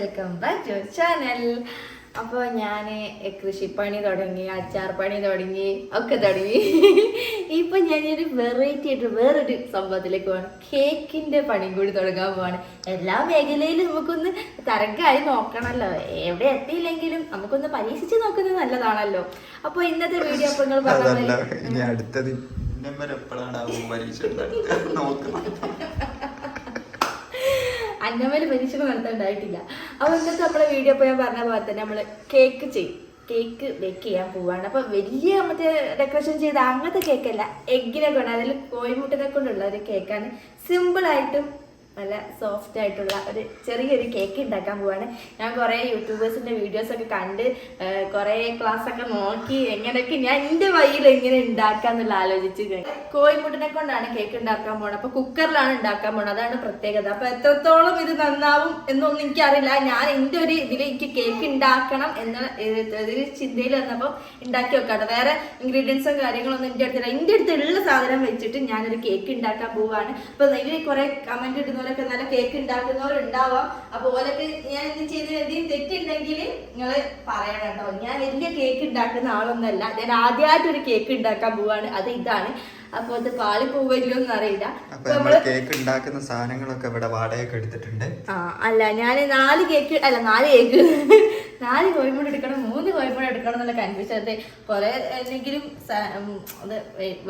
Welcome back to channel. അപ്പോൾ ഞാൻ കൃഷിപ്പണി തുടങ്ങി അച്ചാർ പണി തുടങ്ങി ഒക്കെ തുടങ്ങി. ഇപ്പൊ ഞാനൊരു വെറൈറ്റി ആയിട്ട് വേറൊരു സംഭവത്തിലേക്ക് പോകണം കേക്കിന്റെ പണിയും കൂടി തുടങ്ങാൻ പോവാണ്. എല്ലാ മേഖലയിലും നമുക്കൊന്ന് തരക്കായി നോക്കണമല്ലോ എവിടെ എത്തിയില്ലെങ്കിലും നമുക്കൊന്ന് പരീക്ഷിച്ച് നോക്കുന്നത് നല്ലതാണല്ലോ. അപ്പോൾ ഇന്നത്തെ വീഡിയോ അപ്പോൾ നിങ്ങൾ പറഞ്ഞത് അടുത്തത് എപ്പോഴാണ് പരീക്ഷ? അന്നമേൽ പരീക്ഷണം നടത്താണ്ടായിട്ടില്ല. അപ്പോൾ ഇന്നത്തെ നമ്മളെ വീഡിയോ ഇപ്പോൾ ഞാൻ പറഞ്ഞ പോലെ തന്നെ നമ്മൾ കേക്ക് ചെയ്യും. കേക്ക് ബേക്ക് ചെയ്യാൻ പോവാണ്. അപ്പോൾ വലിയ മറ്റേ ഡെക്കറേഷൻ ചെയ്ത അങ്ങനത്തെ കേക്കല്ല എഗ്ഗിനെ കൊണ്ട് അതിൽ കോഴിമുട്ടിനെ കൊണ്ടുള്ള ഒരു കേക്കാണ് സിമ്പിൾ സിമ്പിളായിട്ടും നല്ല സോഫ്റ്റ് ആയിട്ടുള്ള ഒരു ചെറിയൊരു കേക്ക് ഉണ്ടാക്കാൻ പോവാണ്. ഞാൻ കുറേ യൂട്യൂബേഴ്സിന്റെ വീഡിയോസൊക്കെ കണ്ട് കുറേ ക്ലാസ് ഒക്കെ നോക്കി എങ്ങനെയൊക്കെ ഞാൻ എന്റെ വഴിയിൽ എങ്ങനെ ഉണ്ടാക്കാന്നുള്ള ആലോചിച്ച്. കോഴിമുട്ടിനെ കൊണ്ടാണ് കേക്ക് ഉണ്ടാക്കാൻ പോണത്. അപ്പോൾ കുക്കറിലാണ് ഉണ്ടാക്കാൻ പോണത്. അതാണ് പ്രത്യേകത. അപ്പോൾ എത്രത്തോളം ഇത് നന്നാവും എന്നൊന്നും എനിക്കറിയില്ല. ഞാൻ എന്റെ ഒരു ഇതിൽ എനിക്ക് കേക്ക് ഉണ്ടാക്കണം എന്ന ഒരു ചിന്തയിൽ വന്നപ്പോൾ ഉണ്ടാക്കി വെക്കാട്ടോ. വേറെ ഇൻഗ്രീഡിയൻസും കാര്യങ്ങളൊന്നും എന്റെ അടുത്തില്ല എന്റെ അടുത്തുള്ള സാധനം വെച്ചിട്ട് ഞാനൊരു കേക്ക് ഉണ്ടാക്കാൻ പോവാണ്. അപ്പോൾ ഇതിൽ കുറേ കമന്റ് ഇടുന്നവരൊക്കെ നല്ല കേക്ക് ഉണ്ടാക്കുന്നവരുണ്ടാവാം. അപ്പൊ ഓലൊക്കെ ഞാൻ എന്ത് ചെയ്ത്? എന്തെങ്കിലും തെറ്റുണ്ടെങ്കിൽ നിങ്ങൾ പറയണം കേട്ടോ. ഞാൻ വലിയ കേക്ക് ഉണ്ടാക്കുന്ന ആളൊന്നല്ല. ഞാൻ ആദ്യമായിട്ട് ഒരു കേക്ക് ഉണ്ടാക്കാൻ പോവാണ്. അത് ഇതാണ്. അപ്പൊ അത് പാളി പോവില്ലോ എന്ന് അറിയില്ല. കേക്ക് ഉണ്ടാക്കുന്ന സാധനങ്ങളൊക്കെ ഇവിടെ വാടകയൊക്കെ എടുത്തിട്ടുണ്ട്. ആ അല്ല ഞാൻ നാല് കേക്ക് അല്ല നാല് കേക്ക് നാല് കോഴിമുട്ട എടുക്കണം മൂന്ന് കോഴിമുട്ട എടുക്കണം എന്നുള്ള കൺഫ്യൂഷൻ അത് കുറെ എന്തെങ്കിലും അത്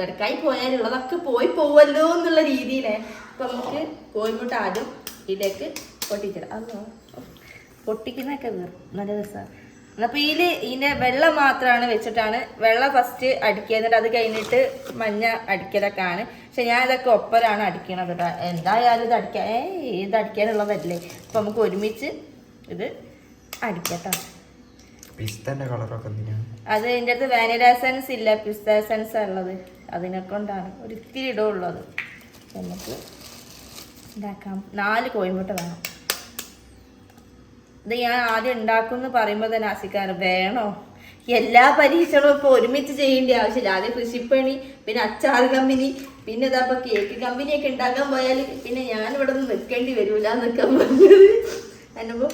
വെറുക്കായി പോയാലുള്ളതൊക്കെ പോയി പോവല്ലോ എന്നുള്ള രീതിയിലേ അപ്പൊ നമുക്ക് കോഴിമുട്ട ആദ്യം ഇതിലേക്ക് പൊട്ടിച്ചിടാം അതോ പൊട്ടിക്കുന്നതൊക്കെ നല്ല രസമാണ് അപ്പോൾ ഇതിൽ ഇതിന്റെ വെള്ളം മാത്രമാണ് വെച്ചിട്ടാണ് വെള്ളം ഫസ്റ്റ് അടിക്കുക. എന്നിട്ട് അത് കഴിഞ്ഞിട്ട് മഞ്ഞ അടിക്കലൊക്കെ ആണ് പക്ഷെ ഞാൻ ഇതൊക്കെ ഒപ്പരാണ് അടിക്കണത് കേട്ടോ എന്തായാലും ഇത് അടിക്കാൻ ഏ ഇത് അടിക്കാനുള്ളതല്ലേ. അപ്പോൾ നമുക്ക് ഒരുമിച്ച് ഇത് അടിക്കട്ടോ. പിസ്തന്റെ കളറൊക്കെ എന്തിനാണ് അത് എന്റെ അടുത്ത് വാനില എസൻസ് ഇല്ല. പിസ്ത എസൻസ് ഉള്ളത്. അതിനെ കൊണ്ടാണ്. ഒരു ഇത്തിരി ഇടമുള്ളൂ നമുക്ക് ഉണ്ടാക്കാം നാല് കോഴിമുട്ട വേണം. ഇത് ഞാൻ ആദ്യം ഉണ്ടാക്കും എന്ന് പറയുമ്പോൾ തന്നെ ആസിക്കാറ് വേണോ? എല്ലാ പരീക്ഷണവും ഇപ്പോൾ ഒരുമിച്ച് ചെയ്യേണ്ട ആവശ്യമില്ല. ആദ്യം കൃഷിപ്പണി പിന്നെ അച്ചാർ കമ്പനി പിന്നെ ഇതാ ഇപ്പോൾ കേക്ക് കമ്പനിയൊക്കെ ഉണ്ടാക്കാൻ പോയാൽ പിന്നെ ഞാൻ ഇവിടെ നിന്ന് നിൽക്കേണ്ടി വരൂല എന്നൊക്കെ പറഞ്ഞത്. എന്നപ്പോൾ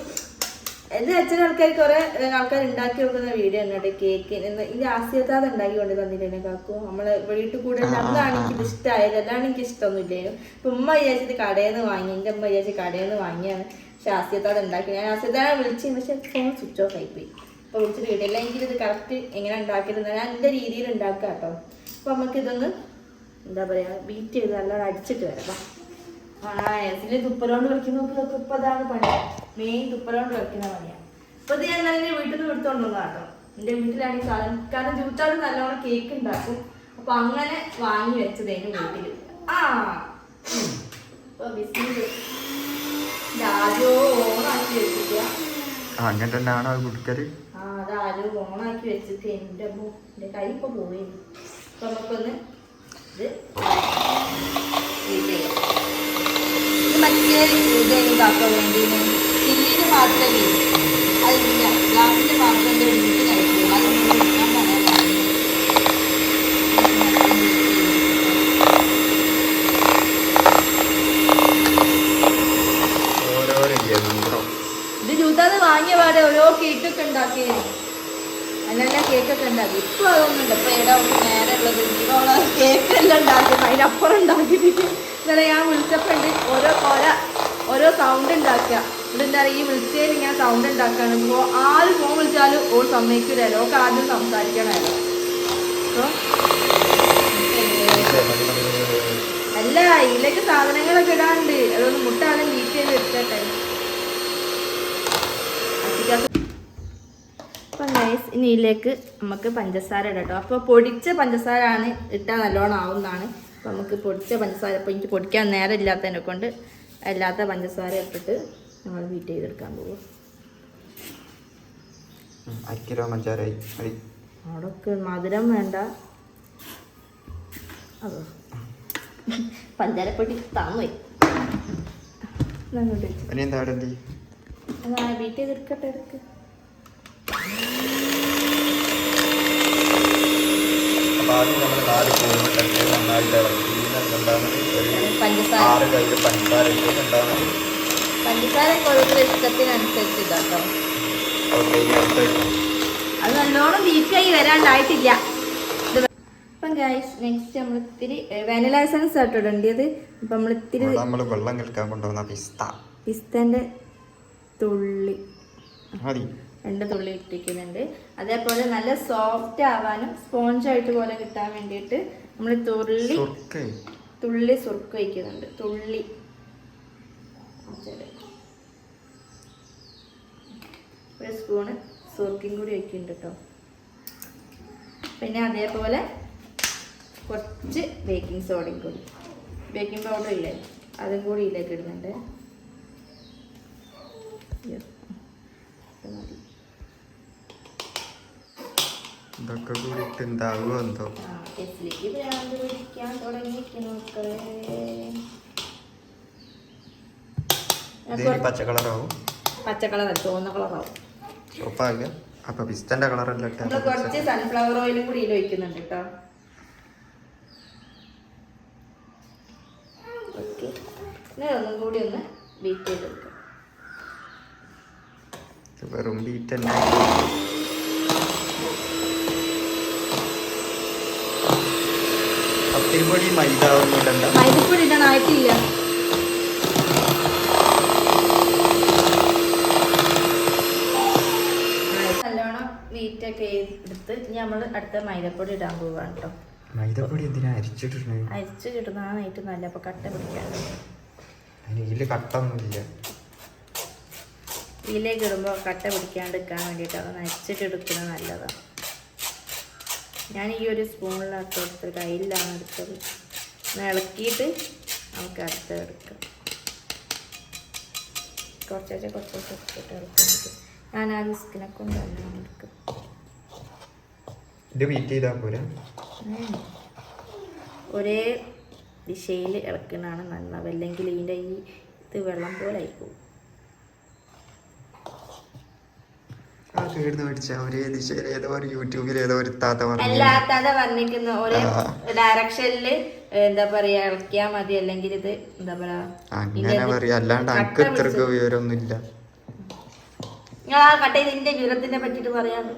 എന്റെ അച്ഛൻ ആൾക്കാർ കുറെ ആൾക്കാർ ഉണ്ടാക്കി വെക്കുന്ന വീഡിയോ ഉണ്ട് കേക്ക് ഇന്റെ ആസ്യതാത ഉണ്ടാക്കി കൊണ്ട് തന്നില്ലേ കാക്കു. നമ്മളെ വീട്ടിൽ കൂടെ അതാണ് എനിക്ക് ഇഷ്ടമായത് അതാണ് എനിക്ക് ഇഷ്ടമൊന്നുമില്ലേനു. ഇപ്പൊ ഉമ്മ വിചാരിച്ചത് കടയിൽ നിന്ന് വാങ്ങി. എന്റെ ഉമ്മ വിചാരിച്ച് കടയിൽ നിന്ന് വാങ്ങിയാണ്. പക്ഷെ ആസ്യതാത ഉണ്ടാക്കി. ഞാൻ ആസ്യത്താതെ വിളിച്ചു പക്ഷെ ഫോൺ സ്വിച്ച് ഓഫ് ആയിപ്പോയി അപ്പോൾ വിളിച്ചിട്ട് വീട്ടില്ല എനിക്കിത് കറക്റ്റ് എങ്ങനെ ഉണ്ടാക്കിയിരുന്ന ഞാൻ എന്റെ രീതിയിൽ ഉണ്ടാക്കാം കേട്ടോ. നമുക്ക് ഇതൊന്ന് എന്താ പറയാ ബീറ്റ് ചെയ്ത് നല്ലോണം അടിച്ചിട്ട് വരാം. ആ എസിലെ തുപ്പലോണ്ട് കളിക്കുന്ന നോക്കി ഇപ്പൊ അതാണ് പണി. മെയിൻ തുപ്പലോണ്ട് വെക്കുന്ന പണിയാണ് അപ്പൊ ഇത് ഞാൻ നല്ല വീട്ടിൽ നിന്ന് എടുത്തോണ്ട് വന്നതാ കേട്ടോ എന്റെ വീട്ടിലാണെങ്കിൽ സാധനം കാരണം ജൂത്താട് നല്ലോണം കേക്ക് ഉണ്ടാക്കും അപ്പൊ അങ്ങനെ വാങ്ങി വെച്ചതേനു വീട്ടിൽ ആ. ഇപ്പൊ ബിസിനസ് ഓണാക്കി വെച്ചിട്ട്. അങ്ങനെ തന്നെയാണോ അത് കുടിക്കൽ? ആ അതാരോ ഓണാക്കി വെച്ചിട്ട് എന്റെ അമ്മോ എന്റെ കൈ ഇപ്പൊ പോയി. അപ്പൊ നമുക്കൊന്ന് ഇത് മറ്റേ ഇത് ഇതാക്കാൻ വേണ്ടി പാത്രമില്ലേ അതില്ല കഴിക്കും അത് പറയാൻ ഇത് വാങ്ങിയ പാടെ ഓരോ കേക്കൊക്കെ ഉണ്ടാക്കി. നല്ല നല്ല കേക്കൊക്കെ ഉണ്ടാക്കി. ഇപ്പൊ അതൊന്നുമില്ല. ഇപ്പൊ ഏടാ നേരെ ഉള്ളത്. ഇപ്പോഴുള്ള കേക്കെല്ലാം ഉണ്ടാക്കും. അതിനപ്പുറം ഉണ്ടാക്കിയിട്ട് ഇന്നലെ ഞാൻ വിളിച്ചപ്പോ ഉണ്ട്. ഓരോ കോര ഓരോ സൗണ്ട് ഉണ്ടാക്കുക. ഇവിടെ എന്താ പറയുക ഈ വിളിച്ചതിൽ ഇങ്ങനെ സൗണ്ട് ഉണ്ടാക്കാണ്. ഇപ്പോൾ ആര് ഫോൺ വിളിച്ചാലും ഓൾ സമ്മതിക്കില്ലല്ലോ ഓൾക്ക് ആദ്യം സംസാരിക്കണമല്ലോ അല്ല? ഇതിലേക്ക് സാധനങ്ങളൊക്കെ ഇടാണ്ട് അതൊന്ന് മുട്ടാണ് ലീക്ക് ചെയ്ത് എടുക്കട്ടെ അപ്പം ഇനി ഇതിലേക്ക് നമുക്ക് പഞ്ചസാര ഇടട്ടോ അപ്പൊ അപ്പോൾ പൊടിച്ച പഞ്ചസാര ആണ് ഇട്ടാൽ നല്ലോണം ആവുന്നതാണ്. അപ്പോൾ നമുക്ക് പൊടിച്ച പഞ്ചസാര ഇപ്പോൾ എനിക്ക് പൊടിക്കാൻ നേരം ഇല്ലാത്തതിനെ കൊണ്ട് അല്ലാത്ത പഞ്ചസാര ഇട്ടിട്ട് നമ്മൾ ബീറ്റ് ചെയ്തെടുക്കാൻ പോകും അരക്കിലോ പഞ്ചാരായി അവിടൊക്കെ മധുരം വേണ്ട. അതോ? പഞ്ചാരപ്പൊടി താന്നുപോയി ബീറ്റ് ചെയ്തെടുക്കട്ടെ എടുക്ക് പഞ്ചസാര. പഞ്ചസാരൊക്കെ ഓരോരുത്തരുടെ ഇഷ്ടത്തിനനുസരിച്ച് ഇതാട്ടോ. അത് നല്ലോണം ബീറ്റായി വരാണ്ടായിട്ടില്ല. അപ്പം ഗൈസ് നെക്സ്റ്റ് നമ്മൾ ഇത്തിരി വാനില എസൻസ് ആട്ടോ ഇടേണ്ടത്. അപ്പം നമ്മൾ ഇത്തിരി നമ്മൾ വെള്ളം കലക്കാൻ കൊണ്ടുവന്ന പിസ്ത. പിസ്തന്റെ തുള്ളി. രണ്ട് തുള്ളി ഇട്ടിരിക്കുന്നുണ്ട്. അതേപോലെ നല്ല സോഫ്റ്റ് ആവാനും സ്പോഞ്ച് ആയിട്ട് പോലെ കിട്ടാൻ വേണ്ടിയിട്ട് നമ്മൾ തുള്ളി തുള്ളി സുർക്ക് വയ്ക്കുന്നുണ്ട് തുള്ളി. ശരി. ഒരു സ്പൂണ് സുർക്കും കൂടി വയ്ക്കുന്നുണ്ട് കേട്ടോ പിന്നെ അതേപോലെ കുറച്ച് ബേക്കിംഗ് സോഡയും കൂടി. ബേക്കിംഗ് പൗഡർ ഇല്ലേ? അതും കൂടി ഇതിലേക്ക് ഇടുന്നുണ്ട്. പച്ചക്കളറാവും പച്ചക്കളർ മതി. ഇതൊക്കെ കൂടിയിട്ട് എന്താകുമോ എന്തോ? ആ, എസ്സിലേക്ക് ഭ്രാന്ത് പിടിക്കാൻ തുടങ്ങിയിരിക്കുന്നു മക്കളെ. ഇതിന് പച്ച കളറാവും പച്ച കളർ ചുവന്ന കളറാവും. ചുവപ്പാകില്ല അപ്പൊ പിസ്റ്റന്റെ കളർ അല്ല കുറച്ച് സൺഫ്ലവർ ഓയിലും കൂടി ഒഴിക്കുന്നുണ്ട് കേട്ടോ ഒന്നും കൂടി ഒന്ന് ബീറ്റ് ചെയ്തെടുക്കാം വെറും ബീറ്റ് തന്നെ പത്തിരിപ്പൊടി മൈദ ഒന്നും ഇടണ്ട. മൈദപ്പൊടി ഇടാനായിട്ടില്ല നല്ലോണം വീറ്റൊക്കെ എടുത്ത് നമ്മൾ അടുത്ത മൈദപ്പൊടി ഇടാൻ പോവാണ് കേട്ടോ മൈദപ്പൊടി എന്തിനാ അരിച്ചിട്ടിരുന്നത് അരിച്ച് കിട്ടുന്നതായിട്ട് നല്ല അപ്പോൾ കട്ട പിടിക്കാണ്ട് ഇതിൽ കട്ടൊന്നുമില്ല. ഇതിലേക്ക് ഇടുമ്പോൾ കട്ട പിടിക്കാണ്ടിരിക്കാൻ വേണ്ടിയിട്ട് അത് അരിച്ചിട്ട് എടുക്കുന്നത് നല്ലതാണ് ഞാൻ ഈ ഒരു സ്പൂണിനകത്ത് എടുത്ത് കയ്യിലാണ് എടുത്തത്. ഒന്ന് ഇളക്കിയിട്ട് നമുക്ക് അടുത്ത് എടുക്കാം. കുറച്ചേച്ച കുറച്ചേച്ച എടുത്തിട്ട് ഞാൻ ആ വിസ്കിനെ കൊണ്ടുവന്നാണ് എല്ലാം എടുക്കും ഇത് ബീറ്റ് ചെയ്താൽ പോരാ. ഒരേ ദിശയിൽ ഇളക്കുന്നതാണ് നന്നാവ് അല്ലെങ്കിൽ ഇതിന്റെ ഈ ഇത് വെള്ളം പോലെ ആയിപ്പോവും. ആ കേടുന്ന് മേടിച്ച. ഒരേ ദിശയിൽ ഏതോ ഒരു യൂട്യൂബിൽ ഏതോ ഒരു താത്ത അല്ലാത്തത് പറഞ്ഞിരിക്കുന്ന. ഒരേ. ഡയറക്ഷനിൽ എന്താ പറയാ ഇളക്കിയാ മതി. അല്ലെങ്കിൽ ഇത് എന്താ പറയാ അങ്ങനെ പറയാ. അല്ലാണ്ട് അനക്ക് ഇത്രക്ക് വിവരമൊന്നുമില്ല. നിങ്ങൾ ആ കട്ട ഇതിന്റെ വിവരത്തിനെ പറ്റിട്ട് പറയാണ്ട്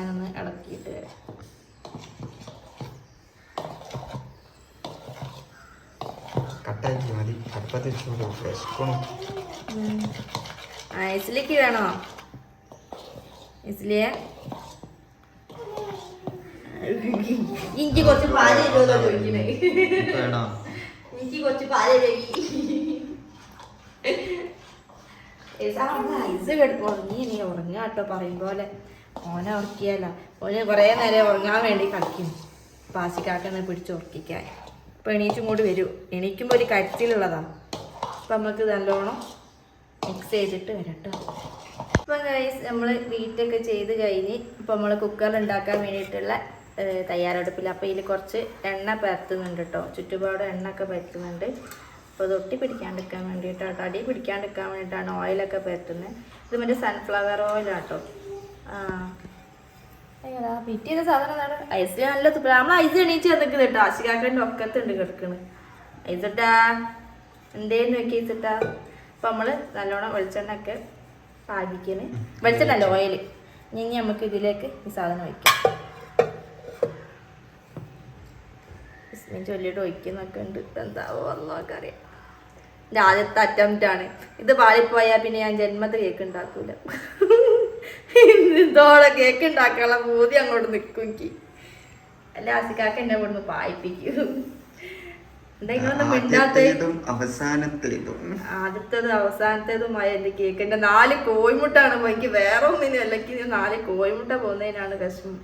ഞാനൊന്ന് ഇളക്കിയിട്ട് വരാം കട്ടാക്കി മതി. വിശക്കണു ആ ഇസ്ലിക്ക് വേണോ? ഇസ്ലിയെ? എനിക്ക് കുറച്ച് പാൽ തരുമോ ചോദിക്കണേ എനിക്ക് കുറച്ച് പാൽ ഐസ് ഉറങ്ങി നീ ഉറങ്ങാട്ടോ പറയും പോലെ. ഓനെ ഉറക്കിയല്ല. ഓന് കുറേ നേരം ഉറങ്ങാൻ വേണ്ടി കളിക്കും പാസിക്കാക്കെന്ന് പിടിച്ച് ഉറക്കിക്കാൻ ഇപ്പൊ എണീച്ചും കൂടി വരൂ. എണീക്കുമ്പോൾ ഒരു കരച്ചിലുള്ളതാ. അപ്പൊ നമുക്ക് നല്ലോണം മിക്സ് ചെയ്തിട്ട് വരട്ടോ ഇപ്പം ഗൈസ് നമ്മൾ വീട്ടൊക്കെ ചെയ്ത് കഴിഞ്ഞ് ഇപ്പം നമ്മൾ കുക്കറിൽ ഉണ്ടാക്കാൻ വേണ്ടിയിട്ടുള്ള തയ്യാറെടുപ്പില്ല അപ്പൊ അപ്പോൾ ഇതിൽ കുറച്ച് എണ്ണ പരത്തുന്നുണ്ട് കേട്ടോ ചുറ്റുപാട് എണ്ണ ഒക്കെ പരത്തുന്നുണ്ട് അപ്പോൾ തൊട്ടി പിടിക്കാണ്ടിരിക്കാൻ വേണ്ടിയിട്ടാണ് അടി പിടിക്കാണ്ടിരിക്കാൻ വേണ്ടിയിട്ടാണ് ഓയിലൊക്കെ പരത്തുന്നത് ഇത് മറ്റേ സൺഫ്ലവർ ഓയിലാട്ടോ അയ്യടാ പിറ്റ് ചെയ്ത സാധനം എന്താണ് ഐസ് നല്ല തുപ്പ- നമ്മൾ ഐസ് എണീച്ച് വന്നിട്ട് കേട്ടോ ആശികാക്കന്റെ ഒക്കത്തുണ്ട് കിടക്കണ്. ഐസട്ടാ എന്തേന്ന് നോക്കി ഐസട്ടാ. അപ്പം നമ്മൾ നല്ലോണം വെളിച്ചെണ്ണ ഒക്കെ പാകിക്കണ് വെളിച്ചെണ്ണ അല്ല ഓയിൽ ഇനി നമുക്ക് ഇതിലേക്ക് ഈ സാധനം ഒഴിക്കാം. ഇസ്മിൻ ചൊല്ലിയിട്ട് ഒഴിക്കുന്നൊക്കെ ഉണ്ട്. എന്താവോ അള്ളാഹ്ക്ക് അറിയാം. ആദ്യത്തെ അറ്റംപ്റ്റ് ആണ്. ഇത് പാളിപ്പോയാൽ പിന്നെ ഞാൻ ജന്മത്തിൽ കേക്ക് ഉണ്ടാക്കൂല. ഇതോടെ കേക്ക് ഉണ്ടാക്കാനുള്ള ബോധി അങ്ങോട്ട് നിൽക്കും എനിക്ക്. അല്ല ആസിക്കാക്ക എന്നെ ഇവിടുന്ന് മിണ്ടാത്ത? ആദ്യത്തേതും അവസാനത്തേതും. ആദ്യത്തേതും അവസാനത്തേതുമായ എന്റെ കേക്ക് എന്റെ നാല് കോഴിമുട്ടാണ് എനിക്ക് വേറെ ഒന്നിനും അല്ലെങ്കിൽ നാല് കോഴിമുട്ട പോകുന്നതിനാണ് വിഷമം.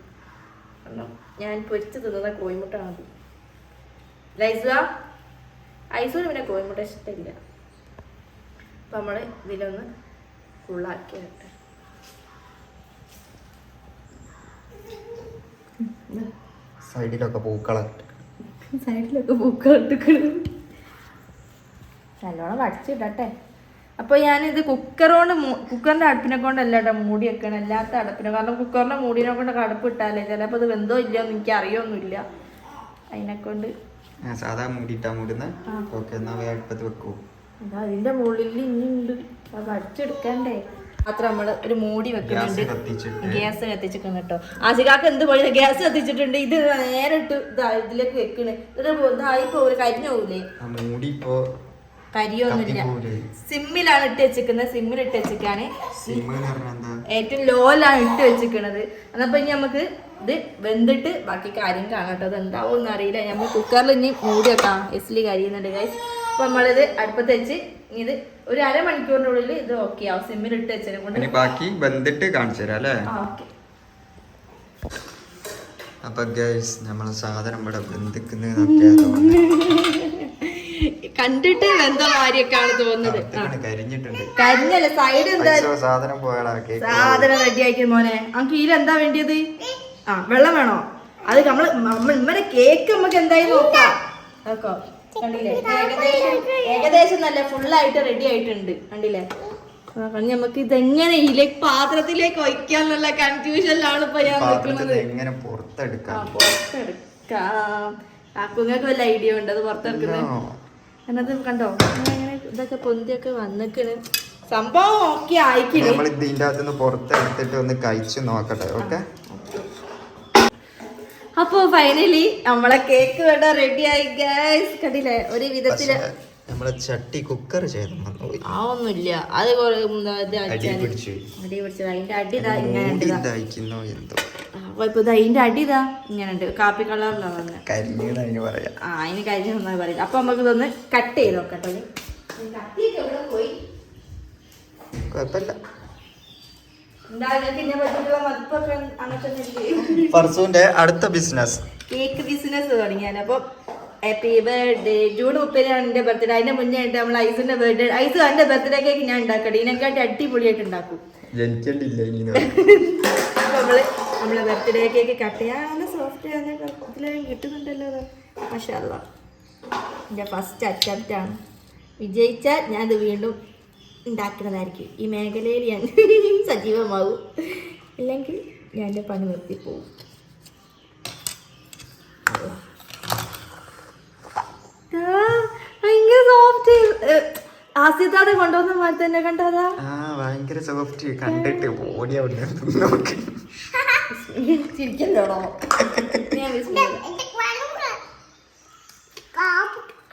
കാരണം ഞാൻ പൊരിച്ചു തിന്നുന്ന കോഴിമുട്ടാണത് ലൈസുക ഐസൂന് പിന്നെ കോഴിമുട്ട ഇഷ്ടമില്ല. അപ്പം നമ്മൾ ഇതിലൊന്ന് ഫുള്ളാക്കി വരട്ടെ സൈഡിലൊക്കെ പൂക്കളം. സൈഡിലൊക്കെ പൂക്കളിട്ടിക്കണം നല്ലോണം വടിച്ചിടട്ടെ. അപ്പോൾ ഞാനിത് കുക്കറോണ്ട് കുക്കറിന്റെ അടുപ്പിനെ കൊണ്ടല്ല കേട്ടോ മൂടി വെക്കണം. അല്ലാത്ത അടുപ്പിനെ കാരണം കുക്കറിന്റെ മൂടിനെ കൊണ്ട് അടുപ്പ് ഇട്ടാലേ ചിലപ്പോൾ ഇത് വെന്തോ ഇല്ലയോ എന്ന് എനിക്ക് അറിയൊന്നുമില്ല. അതിനെ കൊണ്ട് സാധാ മൂടിട്ടാ മൂടുന്ന. ഓക്കെ അടുപ്പത്ത് വെക്കൂ. അതിന്റെ മുകളിൽ ഇനിയുണ്ട്. അത് അടിച്ചെടുക്കണ്ടേ അത്ര നമ്മൾ ഒരു മൂടി വെക്കുന്നുണ്ട്. ഗ്യാസ് കത്തിച്ചിട്ടുണ്ട് കേട്ടോ. ആശികാക്ക് എന്ത് പോലെ ഗ്യാസ് കത്തിച്ചിട്ടുണ്ട്. ഇത് നേരിട്ട് ഇതാ ഇതിലേക്ക് വെക്കണ്. ഇത് ഇതായി ഒരു കരിഞ്ഞു പോകൂലേ കരിയൊന്നുമില്ല. സിമ്മിലാണ് ഇട്ട് വെച്ചിരിക്കുന്നത്. സിമ്മിൽ ഇട്ട് വെച്ചിരിക്കാണ് ഏറ്റവും ലോയിലാണ് ഇട്ട് വെച്ചിരിക്കുന്നത് എന്നപ്പോ ഇനി നമുക്ക് ഇത് വെന്തിട്ട് ബാക്കി കാര്യം കാണാട്ടോ കേട്ടോ. അത് എന്താവും അറിയില്ല നമ്മൾ കുക്കറിൽ ഇനി മൂടി വെക്കാം. എസ്ലി കരിയുന്നുണ്ട് ഗൈസ് അപ്പൊ നമ്മളിത് അടുപ്പത്ത് വെച്ച് ഇത് ഒരു അരമണിക്കൂറിന്റെ ഉള്ളിൽ ഇത് ഓക്കെ ആവും. സിമ്മിൽ ഇട്ട് വെച്ചതിനെ കൊണ്ട് ഇനി ബാക്കി ബന്ധിട്ട് കാണിച്ചു തരാം അല്ലേ? ഓക്കെ അപ്പൊ ഗൈസ് നമ്മളെ സാധനം ഇവിടെ വെന്തിക്കുന്നതൊക്കെ കണ്ടിട്ട് വെന്ത തോന്നുന്നത്. കരിഞ്ഞിട്ടുണ്ട്. കരിഞ്ഞല്ല? സൈഡ് എന്താ? പൈസ സാധനം കേക്ക് സാധനം റെഡി ആക്കി മോനെ. നമുക്ക് വേണ്ടിയത്? ആ വെള്ളം വേണോ? അത് നമ്മൾ ഇമ്മനെ കേക്ക് നമുക്ക് എന്തായാലും നോക്കാം. നോക്കോ. കണ്ടില്ലേ? ഏകദേശം ഏകദേശം നല്ല ഫുള്ളായിട്ട് റെഡി ആയിട്ടുണ്ട്. കണ്ടില്ലേ? നമുക്ക് ഇതെങ്ങനെ ഇതിലേക്ക് പാത്രത്തിലേക്ക് വയ്ക്കാന്നുള്ള കൺഫ്യൂഷനിലാണ് ഇപ്പൊ ഞാൻ നോക്കുന്നത് നിൽക്കുന്നത് എങ്ങനെ പുറത്തെടുക്കാം? പുറത്തെടുക്കാം. കാക്കുങ്ങൾക്ക് വല്ല ഐഡിയ ഉണ്ട്? അത് പുറത്തെടുക്കുന്നത്? എന്നത് കണ്ടോ? അങ്ങനെ ഇതൊക്കെ പൊന്തിയൊക്കെ വന്നിക്കണ്. സംഭവം ഓക്കെ ആയിക്കില്ലേ നമ്മൾ ഇതിന്റെ അകത്തുനിന്ന് പുറത്തെടുത്തിട്ട് ഒന്ന് കഴിച്ചു നോക്കട്ടെ ഓക്കെ. അപ്പൊ ഫൈനലി നമ്മളെ കേക്ക് വേണ്ട റെഡി ആയി ഗൈസ് കണ്ടില്ലേ? ഒരു വിധത്തിൽ നമ്മളെ ചട്ടി കുക്കർ ചെയ്ത് ആവൊന്നുമില്ല അത് അടി പിടിച്ചത് അതിന്റെ അടി ഇതാ ഇങ്ങനെ അതിന്റെ അടി ഇതാ ഇങ്ങനെ ഉണ്ട് കാപ്പി കളറിലാണ് വന്നത് ആ അതിന് കഴിഞ്ഞ നന്നായി പറയും അപ്പൊ നമുക്ക് ഇതൊന്ന് കട്ട്. ചെയ്ത് നോക്കട്ടെ കുഴപ്പമില്ല എന്താ നിങ്ങൾക്ക് ഇതിനെ പറ്റിയിട്ടുള്ള മതിപ്പൊക്കെ അങ്ങനെ തന്നെ ഇല്ലേ? ഫർസൂന്റെ അടുത്ത ബിസിനസ് കേക്ക് ബിസിനസ് തുടങ്ങിയാണ്. അപ്പൊ ഹാപ്പി ബർത്ത്ഡേ ജൂൺ മുപ്പതിനാണ് എന്റെ ബർത്ത്ഡേ അതിന്റെ മുന്നേ ആയിട്ട് നമ്മൾ ഐസിന്റെ ബർത്ത്ഡേ ഐസ് അതിന്റെ ബർത്ത്ഡേ കേക്ക് ഞാൻ ഉണ്ടാക്കട്ടെ. ഇതിനെക്കാട്ടി അടിപൊളിയായിട്ട് ഉണ്ടാക്കും. ജനിച്ചിട്ടില്ല നമ്മൾ നമ്മളെ ബർത്ത്ഡേ കേക്ക് കട്ട് ചെയ്യാൻ സോഫ്റ്റ് ചെയ്യാൻ കിട്ടുന്നുണ്ടല്ലോ. മഷാല്ല എന്റെ ഫസ്റ്റ് അറ്റംപ്റ്റ് ആണ്. വിജയിച്ചാൽ ഞാനത് വീണ്ടും ഉണ്ടാക്കുന്നതായിരിക്കും ഈ മേഖലയിൽ ഞാൻ സജീവമാവും. ഇല്ലെങ്കിൽ ഞാൻ എന്റെ പണി നിർത്തിപ്പോവും. ഭയങ്കര സോഫ്റ്റ് ആസിതാതെ കൊണ്ടുവന്ന മാറ്റി തന്നെ കണ്ടതാ. ആ ഭയങ്കര സോഫ്റ്റ് കണ്ടിട്ട് ഓടി അവിടെ നോക്കി. ചിരിക്കല്ലോടോ.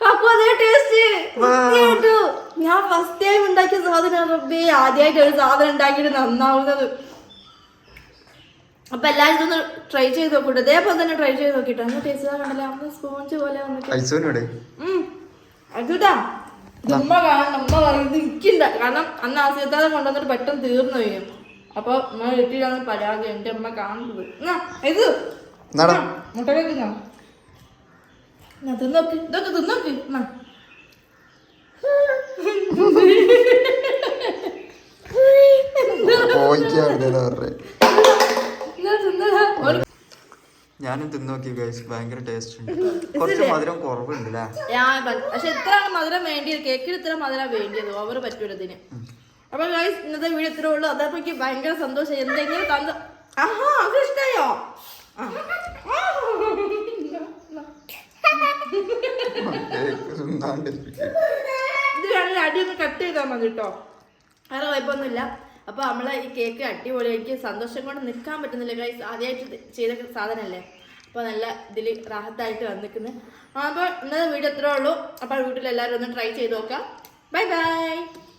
കാക്കു അതേ ടേസ്റ്റ് കേട്ടു. ഞാൻ ഫസ്റ്റ് ടൈം ഉണ്ടാക്കിയ സാധനം റബ്ബേ. ആദ്യമായിട്ട് ഒരു സാധനം ഉണ്ടാക്കിയിട്ട് നന്നാവുന്നത്. അപ്പൊ എല്ലാവരും ഇതൊന്ന് ട്രൈ ചെയ്ത് നോക്കൂട്ടോ ഇതേപോലെ തന്നെ ട്രൈ ചെയ്ത് നോക്കിട്ടോ. അന്ന് ടേസ്റ്റ് കണ്ടല്ലേ? അന്ന് സ്പോഞ്ച് പോലെ വന്നിട്ട്. അതുതാ. ഉമ്മ കാണണം. ഉമ്മ പറയുന്നത് എനിക്കുണ്ട കാരണം അന്ന് ആസിയത്താതെ കൊണ്ടുവന്നിട്ട് പെട്ടെന്ന് തീർന്നു കഴിഞ്ഞു അപ്പൊ ഉമ്മ വീട്ടിലാണ് പരാതി. എന്റെ അമ്മ കാണുന്നത്. ഇത്. എന്നാ, തിന്നോക്ക്. ഇതൊക്കെ തിന്നോക്ക്. എന്നാ. ഒരു- ഞാനും തിന്നോക്കി ഗൈസ് ഭയങ്കര ടേസ്റ്റ് ഉണ്ട്. കുറച്ച് മധുരം കുറവുണ്ട് പക്ഷെ ഇത്രയാണ് മധുരം വേണ്ടിയത് കേക്കിൽ ഇത്ര മധുരം വേണ്ടിയത്? ഓവർ പറ്റൂല ഇതിന്. അപ്പൊ ഗൈസ് ഇന്നത്തെ വീഡിയോ ഇത്രേ ഉള്ളൂ. അതപ്പോ എനിക്ക് ഭയങ്കര സന്തോഷം. എന്തെങ്കിലും തന്ന ആഹാ അത് ഇഷ്ടായോ. ഇത് വേണമെങ്കിൽ അടിയൊന്ന് കട്ട് ചെയ്താൽ മതി കേട്ടോ വേറെ കുഴപ്പമൊന്നുമില്ല അപ്പൊ നമ്മൾ ഈ കേക്ക് അടിപൊളി എനിക്ക് സന്തോഷം കൊണ്ട് നിൽക്കാൻ പറ്റുന്നില്ല ഗൈസ് ആദ്യമായിട്ട് ചെയ്ത സാധനമല്ലേ അപ്പോൾ നല്ല ഇതിൽ റാഹത്തായിട്ട് വന്നിരിക്കുന്നത് അപ്പോൾ ഇന്നത്തെ വീഡിയോ ഇത്രേ ഉള്ളൂ. അപ്പോൾ വീട്ടിൽ എല്ലാവരും ഒന്ന് ട്രൈ ചെയ്ത് നോക്കാം. Bye bye